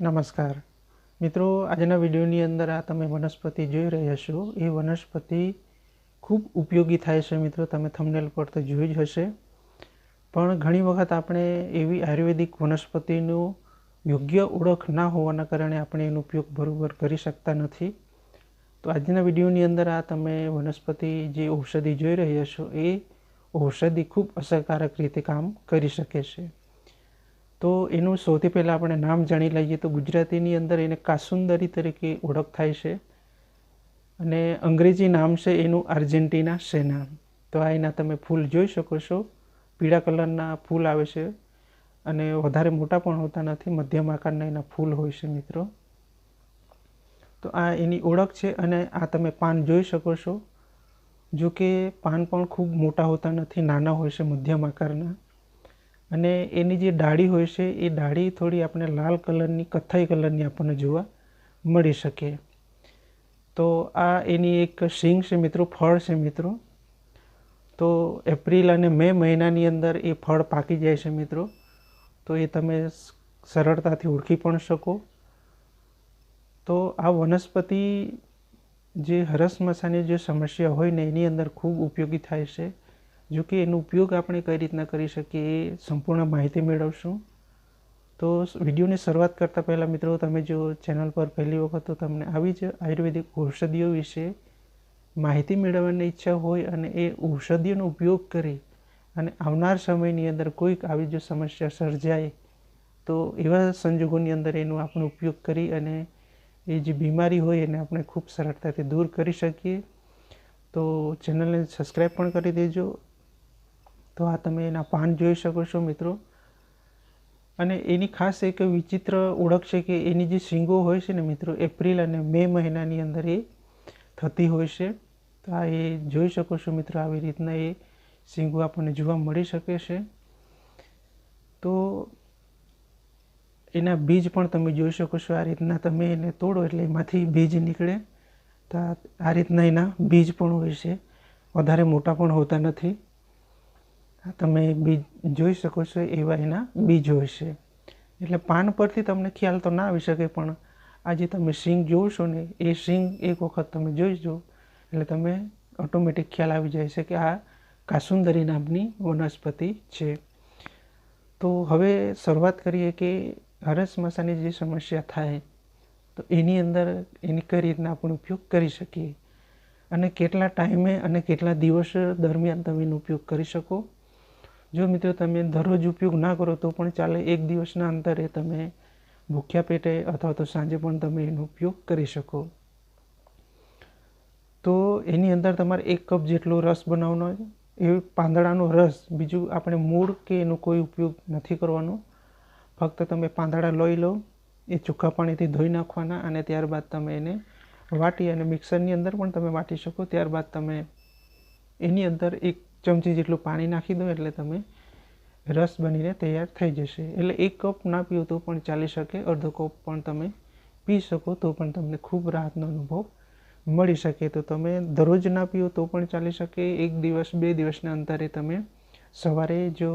નમસ્કાર. મિત્રો, આજના વિડીયોની અંદર આ તમે વનસ્પતિ જોઈ રહ્યા છો. એ વનસ્પતિ ખૂબ ઉપયોગી થાય છે મિત્રો. તમે થંબનેલ પર તો જોઈ જ હશે. પણ ઘણી વખત આપણે એવી આયુર્વેદિક વનસ્પતિનું યોગ્ય ઓળખ ના હોવાના કારણે આપણે એનો ઉપયોગ બરોબર કરી શકતા નથી. તો આજના વિડીયોની અંદર આ તમે વનસ્પતિ જે ઔષધિ જોઈ રહ્યા છો, એ ઔષધિ ખૂબ અસરકારક રીતે કામ કરી શકે છે. તો એનું સૌથી પહેલાં આપણે નામ જાણી લઈએ તો ગુજરાતીની અંદર એને કાસુંદરી તરીકે ઓળખ થાય છે. અને અંગ્રેજી નામ છે એનું આર્જેન્ટિના સેના. તો આ એના તમે ફૂલ જોઈ શકો છો. પીળા કલરના ફૂલ આવે છે અને વધારે મોટા પણ હોતા નથી. મધ્યમ આકારના એના ફૂલ હોય છે મિત્રો. તો આ એની ઓળખ છે અને આ તમે પાન જોઈ શકો છો. જો કે પાન પણ ખૂબ મોટા હોતા નથી, નાના હોય છે મધ્યમ આકારના. અને એની જે ડાળી હોય છે, એ ડાળી થોડી આપણે લાલ કલરની, કથ્થાઈ કલરની આપણને જોવા મળી શકે. તો આ એની એક સિંગ છે મિત્રો, ફળ છે મિત્રો. તો એપ્રિલ અને મે મહિનાની અંદર એ ફળ પાકી જાય છે મિત્રો. તો એ તમે સરળતાથી ઓળખી પણ શકો. તો આ વનસ્પતિ જે હરસ મસાની જે સમસ્યા હોય ને, એની અંદર ખૂબ ઉપયોગી થાય છે. જો કે એનો ઉપયોગ આપણે કઈ રીતના કરી શકીએ એ સંપૂર્ણ માહિતી મેળવશું. તો વિડીયોની શરૂઆત કરતાં પહેલાં મિત્રો, તમે જો ચેનલ પર પહેલી વખત તો તમને આવી જ આયુર્વેદિક ઔષધિઓ વિશે માહિતી મેળવવાની ઈચ્છા હોય અને એ ઔષધિઓનો ઉપયોગ કરી અને આવનાર સમયની અંદર કોઈક આવી જો સમસ્યા સર્જાય, તો એવા સંજોગોની અંદર એનો આપણે ઉપયોગ કરી અને એ જે બીમારી હોય એને આપણે ખૂબ સરળતાથી દૂર કરી શકીએ. તો ચેનલને સબસ્ક્રાઈબ પણ કરી દેજો. તો આ તમે એના પાન જોઈ શકો છો મિત્રો. અને એની ખાસ એક વિચિત્ર ઓળખ છે કે એની જે શીંગો હોય છે ને મિત્રો, એપ્રિલ અને મે મહિનાની અંદર એ થતી હોય છે. તો આ એ જોઈ શકો છો મિત્રો, આવી રીતના એ શીંગો આપણને જોવા મળી શકે છે. તો એના બીજ પણ તમે જોઈ શકો છો, આ રીતના તમે એને તોડો એટલે એમાંથી બીજ નીકળે. તો આ રીતના એના બીજ પણ હોય છે. વધારે મોટા પણ હોતા નથી. તમે બીજ જોઈ શકો છો એવા એના બીજ છે એટલે પાન પરથી તમને ખ્યાલ તો ના આવી શકે, પણ આ જે તમે સિંગ જોશો ને, એ સિંગ એક વખત તમે જોઈજો, એટલે તમે ઓટોમેટિક ખ્યાલ આવી જાય છે કે આ કાસુંદરી નામની વનસ્પતિ છે. તો હવે શરૂઆત કરીએ કે હરસ મસાની જે સમસ્યા થાય, તો એની અંદર એની કઈ રીતના આપણે ઉપયોગ કરી શકીએ? અને કેટલા ટાઈમે અને કેટલા દિવસ દરમિયાન તમે એનો ઉપયોગ કરી શકો? જો મિત્રો તમે દરરોજ ઉપયોગ ના કરો તો પણ ચાલે એક દિવસના અંતરે તમે ભૂખ્યા પેટે અથવા તો સાંજે પણ તમે એનો ઉપયોગ કરી શકો. તો એની અંદર તમારે એક કપ જેટલો રસ બનાવવાનો, એ પાંદડાનો રસ, બીજું આપણે મૂળ કે એનો કોઈ ઉપયોગ નથી કરવાનો. ફક્ત તમે પાંદડા લઈ લો, એ ચોખ્ખા પાણીથી ધોઈ નાખવાના અને ત્યારબાદ તમે એને વાટી અને મિક્સરની અંદર પણ તમે વાટી શકો. ત્યારબાદ તમે એની અંદર એક ચમચી જેટલું પાણી નાખી દો એટલે તમે રસ બનીને તૈયાર થઈ જશે. એટલે એક કપ ના પીવો તો પણ ચાલી શકે, અડધો કપ પણ તમે પી શકો, તો પણ તમને ખૂબ રાહતનો અનુભવ મળી શકે. તો તમે દરરોજ ના પીવો તો પણ ચાલી શકે. એક દિવસ, બે દિવસના અંતરે તમે સવારે જો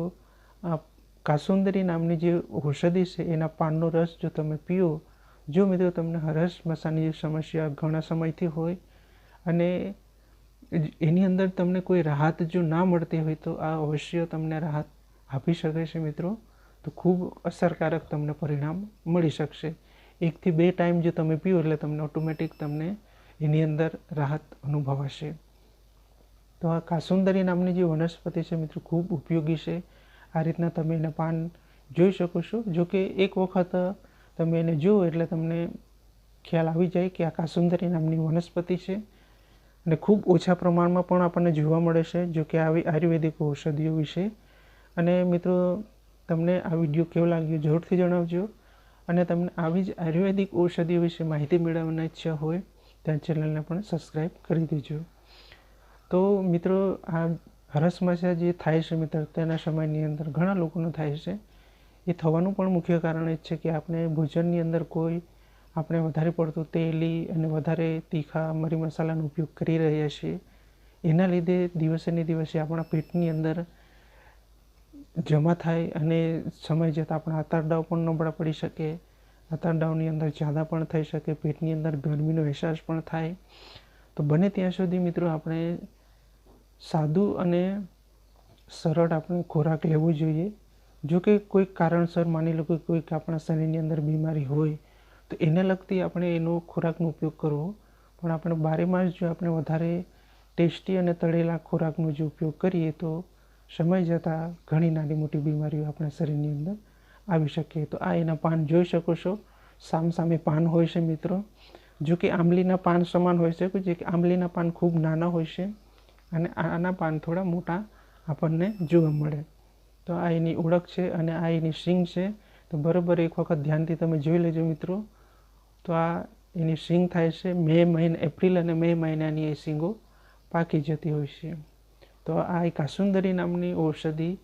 આ કાસુંદરી નામની જે ઔષધિ છે, એના પાનનો રસ જો તમે પીઓ, જો મિત્રો તમને હરસ મસાની સમસ્યા ઘણા સમયથી હોય અને એની અંદર તમને કોઈ રાહત જો ના મળતી હોય તો આ અવશ્ય તમને રાહત આપી શકે છે મિત્રો. તો ખૂબ અસરકારક તમને પરિણામ મળી શકશે. એકથી બે ટાઈમ જો તમે પીઓ એટલે તમને ઓટોમેટિક તમને એની અંદર રાહત અનુભવાશે. તો આ કાસુંદરી નામની જે વનસ્પતિ છે મિત્રો ખૂબ ઉપયોગી છે. આ રીતના તમે એના પાન જોઈ શકો છો. જો કે એક વખત તમે એને જુઓ એટલે તમને ખ્યાલ આવી જાય કે આ કાસુંદરી નામની વનસ્પતિ છે. અને ખૂબ ઓછા પ્રમાણમાં પણ આપણને જોવા મળે છે, જો કે આવી આયુર્વેદિક ઔષધિઓ વિશે. અને મિત્રો, તમને આ વીડિયો કેવો લાગ્યો જરૂરથી જણાવજો. અને તમને આવી જ આયુર્વેદિક ઔષધિઓ વિશે માહિતી મેળવવાની ઈચ્છા હોય ત્યાં ચેનલને પણ સબસ્ક્રાઈબ કરી દેજો. તો મિત્રો, આ હરસમસ્યા જે થાય છે મિત્ર, તેના સમયની અંદર ઘણા લોકોને થાય છે. એ થવાનું પણ મુખ્ય કારણ એ છે કે આપણે ભોજનની અંદર કોઈ આપણે વધારે પડતું તેલી અને વધારે તીખા મરી મસાલાનો ઉપયોગ કરી રહ્યા છીએ. એના લીધે દિવસે ને દિવસે આપણા પેટની અંદર જમા થાય અને સમય જતાં આપણા આંતરડાઓ પણ નબળા પડી શકે. આંતરડાઓની અંદર ઝાડા પણ થઈ શકે, પેટની અંદર ગરમીનો અહેસાસ પણ થાય. તો બને ત્યાં સુધી મિત્રો આપણે સાદું અને સરળ આપણે ખોરાક લેવો જોઈએ. જો કે કોઈક કારણસર માની લો કે કોઈક આપણા શરીરની અંદર બીમારી હોય તો એને લગતી આપણે એનો ખોરાકનો ઉપયોગ કરવો. પણ આપણે બારે માસ જો આપણે વધારે ટેસ્ટી અને તળેલા ખોરાકનો જો ઉપયોગ કરીએ તો સમય જતાં ઘણી નાની મોટી બીમારીઓ આપણા શરીરની અંદર આવી શકે. તો આ એના પાન જોઈ શકો છો. સામસામે પાન હોય છે મિત્રો. જો કે આંબલીના પાન સમાન હોય છે, જે કે આંબલીના પાન ખૂબ નાના હોય છે અને આના પાન થોડા મોટા આપણને જોવા મળે. તો આ એની ઓળખ છે અને આ એની સિંગ છે. તો બરાબર એક વખત ધ્યાનથી તમે જોઈ લેજો મિત્રો. તો આ એની સિંગ થાય છે. મે મહિના, એપ્રિલ અને મે મહિનાની એ સિંગો પાકી જતી હોય છે. તો આ એક કાસુંદરી નામની ઔષધિ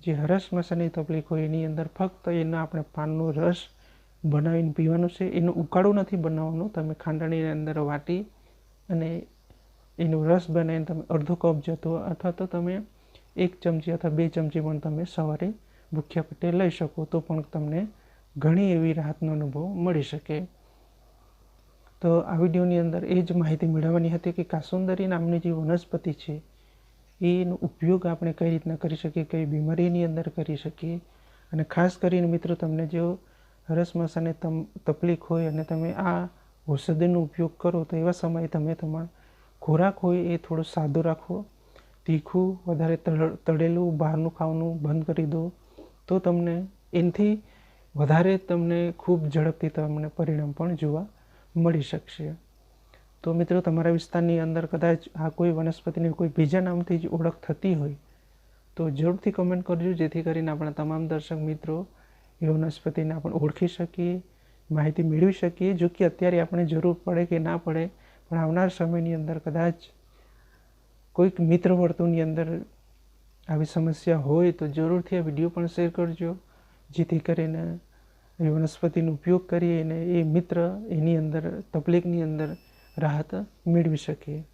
જે હરસ મસાની તકલીફ હોય, એની અંદર ફક્ત એનો આપણે પાનનો રસ બનાવીને પીવાનું છે. એનો ઉકાળો નથી બનાવવાનો. તમે ખાંડણીની અંદર વાટી અને એનો રસ બનાવીને તમે અડધો કપ જતો અથવા તો તમે એક ચમચી અથવા બે ચમચી પણ તમે સવારે ભૂખ્યા પેટે લઈ શકો તો પણ તમને ઘણી એવી રાહતનો અનુભવ મળી શકે. તો આ વિડીયોની અંદર એ જ માહિતી મેળવવાની હતી કે કાસુંદરી નામની જે વનસ્પતિ છે, એનો ઉપયોગ આપણે કઈ રીતના કરી શકીએ, કઈ બીમારીની અંદર કરી શકીએ? અને ખાસ કરીને મિત્રો તમને જો રસ તમ તકલીફ હોય અને તમે આ ઔષધિનો ઉપયોગ કરો, તો એવા સમયે તમે તમારો ખોરાક હોય એ થોડો સાદો રાખો, તીખું, વધારે તળેલું, બહારનું ખાવાનું બંધ કરી દો, તો તમને એનાથી વધારે તમને ખૂબ ઝડપથી તમને પરિણામ પણ જોવા મળી શકશે. તો મિત્રો, તમારા વિસ્તારની અંદર કદાચ આ કોઈ વનસ્પતિની કોઈ બીજા નામથી જ ઓળખ થતી હોય, તો જરૂરથી કમેન્ટ કરજો, જેથી કરીને આપણા તમામ દર્શક મિત્રો એ વનસ્પતિને આપણે ઓળખી શકીએ, માહિતી મેળવી શકીએ, જો કે અત્યારે આપણે જરૂર પડે કે ના પડે, પણ આવનાર સમયની અંદર કદાચ કોઈક મિત્ર વર્તુળની અંદર આવી સમસ્યા હોય, તો જરૂરથી આ વીડિયો પણ શેર કરજો, જેથી કરીને એ વનસ્પતિનો ઉપયોગ કરીએ અને એ મિત્ર એની અંદર, તકલીફની અંદર રાહત મેળવી શકીએ.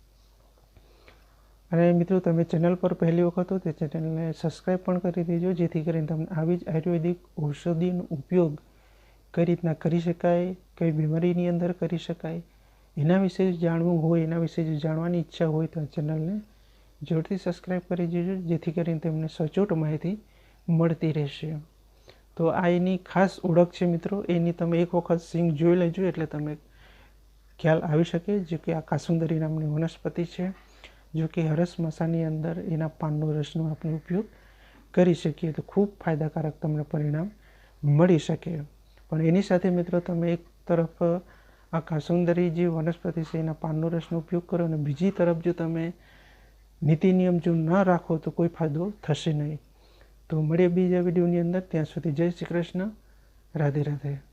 અને મિત્રો, તમે ચેનલ પર પહેલી વખત હો તે ચેનલને સબસ્ક્રાઈબ પણ કરી દેજો, જેથી કરીને તમને આવી જ આયુર્વેદિક ઔષધિનો ઉપયોગ કઈ રીતના કરી શકાય, કઈ બીમારીની અંદર કરી શકાય, એના વિશે જ જાણવું હોય, એના વિશે જો જાણવાની ઈચ્છા હોય તો ચેનલને જોરથી સબસ્ક્રાઈબ કરી દેજો, જેથી કરીને તમને સચોટ માહિતી મળતી રહેશે. તો આ એની ખાસ ઓળખ છે મિત્રો. એની તમે એક વખત સિંગ જોઈ લેજો, એટલે તમે ખ્યાલ આવી શકે જો કે આ કાસુંદરી નામની વનસ્પતિ છે, જો કે હરસ મસાની અંદર એના પાનનો રસનો આપણે ઉપયોગ કરી શકીએ તો ખૂબ ફાયદાકારક તમને પરિણામ મળી શકે. પણ એની સાથે મિત્રો તમે એક તરફ આ કાસુંદરી જે વનસ્પતિ છે એના પાનનો રસનો ઉપયોગ કરો અને બીજી તરફ જો તમે નીતિ નિયમ જો ન રાખો તો કોઈ ફાયદો થશે નહીં. તો મળીએ બીજા વિડીયોની અંદર. ત્યાં સુધી જય શ્રી કૃષ્ણ. રાધે રાધે.